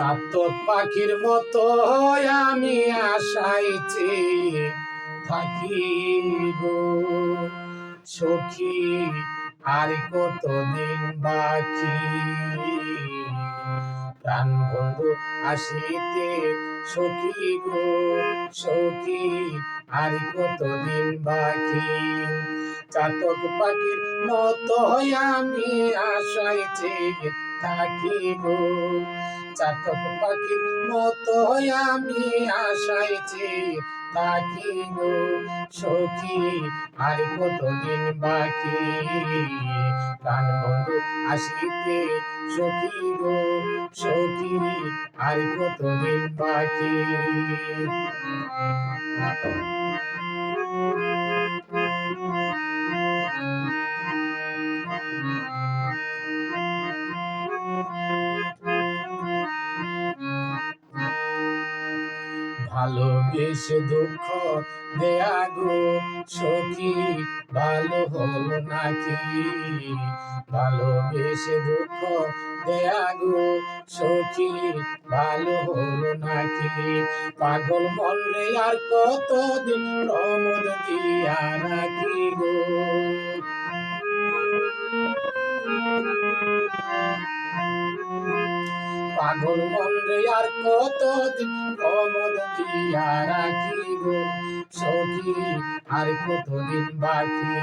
চাতক পাখির মতো আমি আশাইছি থাকি গো। সখী, আর কতদিন বাকি? প্রাণ বন্ধু আসিতে সখী গো, সখী, আর কতদিন বাকি? চাতক পাখির মতো আমি আশাইছি থাকি গো। চাতক পাখির মতো আমি আশাইছি থাকি গো সখী। আর কতদিন বাকি? প্রাণ বন্ধু আসিতে সখী গো, সখী। আর কতদিন বাকি? ভালোবেসে দুঃখ দেয়া গো, সখী, ভালো হলো নাকি? ভালো বেশ দুঃখ দেয়া গো, সখী, ভালো হলো নাকি? পাগল মন রে আর কতদিন প্রমোদ পাগল মন আর কতদিন প্রমোদ দিয়া রাখি গো সখী, আর কতদিন বাকি?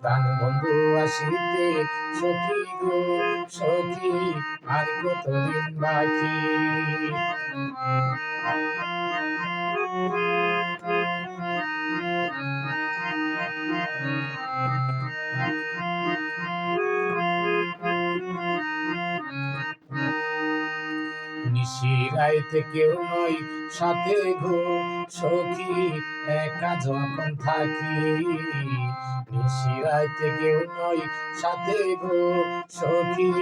প্রাণ বন্ধু আসিতে সখী গো, সখী, আর কতদিন বাকি? নিশিরাইতে কেউ নয় সাথে গো সখী, একা যখন থাকি। নিশিরাইতে কেউ নয় সাথে গো সখী,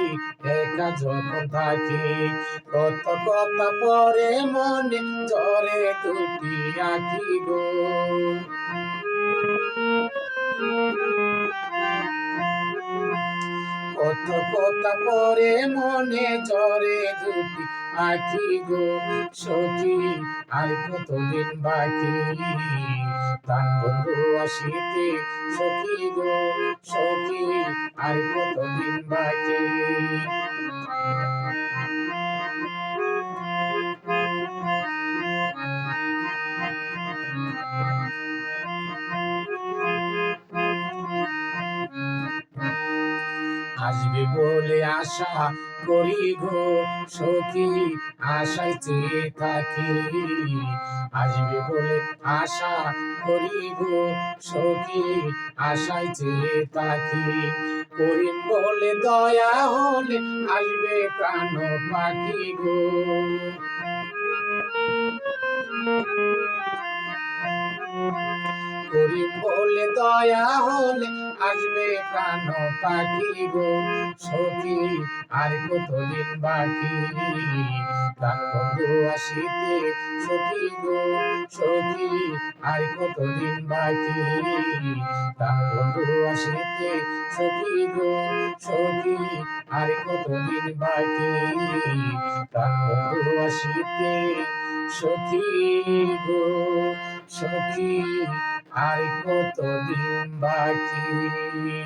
একা যখন থাকি। কত কথা পরে মনে জরে দুটি আঁকি গো। কত কথা পরে মনে জরে দুটি আখি গো আর কতদিন বাকি? প্রাণ বন্ধু আসিতে সখী গো সখী আর কতদিন বাকি? আসবে বলে আশা করি গো সখী, আশায় থাকি। আসবে বলে আশা করি গো সখী, আশায় থাকি। করিম বলে, দয়া হলে আসবে প্রাণ পাখি গো। করিম বলে, দয়া হলে আসবে প্রাণ পাখি গো, সখী, আর কতদিন বাকি? প্রাণ বন্ধু আসিতে সখী গো, সখী, আর কতদিন বাকি? প্রাণ বন্ধু আসিতে সখী গো, সখী, আর কতদিন বাকি? প্রাণ বন্ধু আসিতে সখী গো, সখী আর কতদিন বাকি?